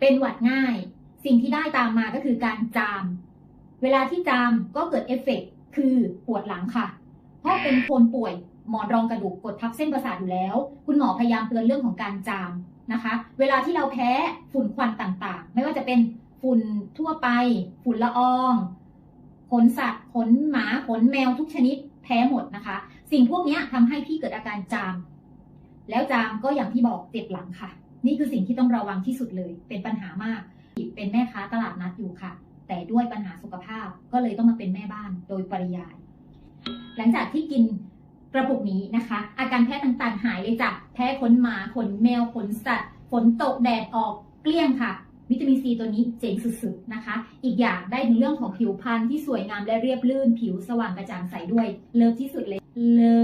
เป็นหวัดง่าย สิ่งที่ได้ตามมาก็คือการจาม เวลาที่จามก็เกิดเอฟเฟกต์คือปวดหลังค่ะ เพราะเป็นคนป่วยหมอนรองกระดูกกดทับเส้นประสาทอยู่แล้ว คุณหมอพยายามเตือนเรื่องของการจามนะคะ เวลาที่เราแพ้ฝุ่นควันต่างๆ ไม่ว่าจะเป็นฝุ่นทั่วไป ฝุ่นละอองขนสัตว์ขนหมาขนแมวทุกชนิดแพ้หมดนะคะ สิ่งพวกนี้ทำให้พี่เกิดอาการจาม แล้วจามก็อย่างที่บอกเจ็บหลังค่ะ นี่คือสิ่งที่ต้องระวังที่สุดเลย เป็นปัญหามาก เป็นแม่ค้าตลาดนัดอยู่ค่ะ แต่ด้วยปัญหาสุขภาพก็เลยต้องมาเป็นแม่บ้านโดยปริยาย หลังจากที่กินกระปุกนี้นะคะ อาการแพ้ต่างๆหายเลยจ้ะแพ้ขนหมาขนแมวขนสัตว์ฝนตกแดดออกเกลี้ยงค่ะ วิตามินซีตัวนี้เจ๋งสุดๆนะคะ อีกอย่างได้ในเรื่องของผิวพรรณที่สวยงามและเรียบลื่น ผิวสว่างกระจ่างใสด้วย เลิฟที่สุดเลยเลิฟ